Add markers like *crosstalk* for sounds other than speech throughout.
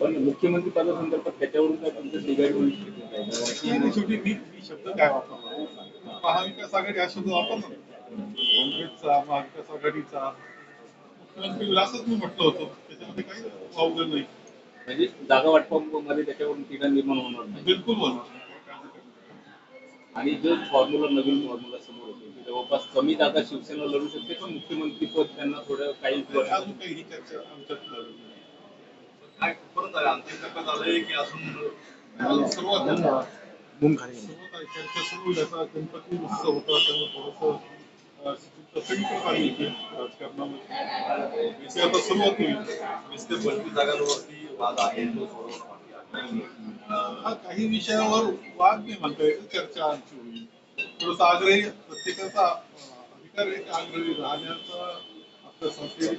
पण मुख्यमंत्री पदासंदर्भात त्याच्यावरून काय तुमचं शेवटी मी शब्द काय वापरला महाविकास आघाडी हा शब्द काँग्रेसचा महाविकास आघाडीचा. मुख्यमंत्री विलासच मी म्हटलं होतं. त्याच्यामध्ये काही अवघड नाही. म्हणजे जागा वाटपामध्ये त्याच्यावरून तिघा निर्माण होणार नाही. बिलकुल होणार आणि जो फॉर्म्युला नवीन फॉर्म्युला समोर येतो की जवळपास कमी जागा शिवसेना लढू शकते पण मुख्यमंत्री पद त्यांना थोडं काही पण अजून काही ही चर्चा. काय परत आहे? आणखी टप्प्यात आलंय की अजून सुरुवात. चर्चा सुरू आता. गणपती उत्सव होता त्यामुळे थोडंसं आली होती राजकारणामध्ये. आता सुरुवात होईल. वीस ते पंचवीस जागांवरती वाद आहे तो हा काही विषयावर वाद नाही म्हणता येईल चर्चा आमची होईल. थोडस आग्रही प्रत्येकाचा अधिकार आहे की? आग्रही राहण्याचा आपल्या संस्थेत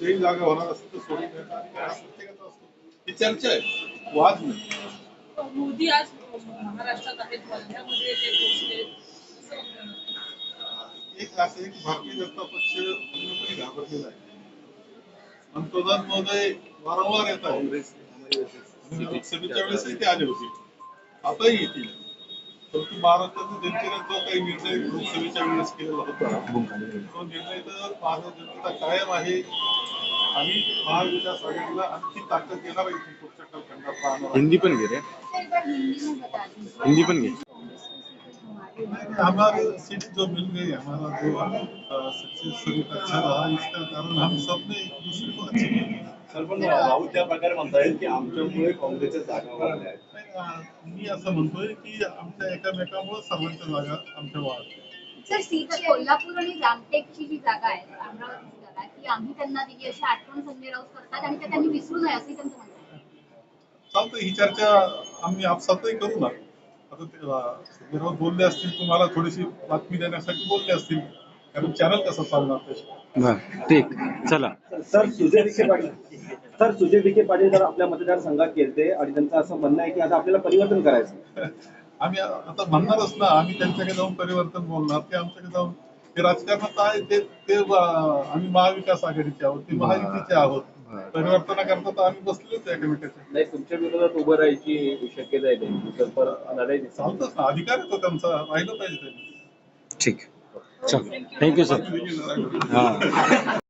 जर जागा होणार असेल तर सोडून देण्याचा अधिकार हा प्रत्येकाचा असतो. ही चर्चा आहे. वाद नाही. मोदी आज महाराष्ट्रात आहेत. ते पोहोचले एक असं एक भारतीय जनता पक्ष पूर्णपणे घाबरलेला आहे. पंतप्रधान महोदय वारंवार येत आणि लोकसभेच्या वेळेसही ते आले होते. आताही येतील. परंतु महाराष्ट्राच्या जनतेने जो काही निर्णय लोकसभेच्या वेळेस केलेला होता तो निर्णय तर भारतीय जनतेचा कायम आहे. आणि महाविकास आघाडीला आणखी ताकद देणार आहे पुढच्या कालखंडात राहणार. हिंदी पण घे रे. हिंदी पण घे. नहीं, हमारे सीट जो मिल गई हमारा जो सक्सेसफुल अच्छा रहा इसका कारण हम सब ने एक दूसरे को अच्छे सर पण राऊत त्या प्रकारे म्हणतायत की आमच्यामुळे काँग्रेसच्या जागा वाढल्या आहेत. नाही, अं, मी असं म्हणतोय की आमच्या एकामेकामुळे सर्वांच्या जागा आमच्या वाढ सर सीट कोल्हापूर आणि रामटेकची जी जागा आहे अमरावतीची जागा ती आम्ही त्यांना दिली अशी आठवण संजय राऊत करतात आणि ते त्यांनी विसरू नये असंही त्यांचं चालतं ही चर्चा आम्ही आपसातही करू ना. आता ते अं, संजय राऊत बोलले असतील तुम्हाला थोडीशी बातमी देण्यासाठी बोलले असतील. कारण चॅनल कसं चालणार ठीक. चला. सर सुजय विखे पाटील. सर सुजय विखे पाटील तर आपल्या मतदारसंघात गेलते आणि त्यांचं असं म्हणणं आहे की आता आपल्याला परिवर्तन करायचं *laughs* आम्ही आता म्हणणारच ना आम्ही त्यांच्याकडे जाऊन परिवर्तन बोलणार. ते आमच्याकडे जाऊन ते राजकारणात आहे ते ते आम्ही महाविकास आघाडीचे आहोत ते महायुतीचे आहोत. परिवर्तनाकरता तर आम्ही बसलेच आहे एकमेकाच्या नाही तुमच्या विरोधात उभं राहायची शक्यता आहे त्यांची चालतच ना अधिकार आहे तो त्यांचा राहिलं पाहिजे त्यांनी. ठीक. चल थँक्यू सर बाकी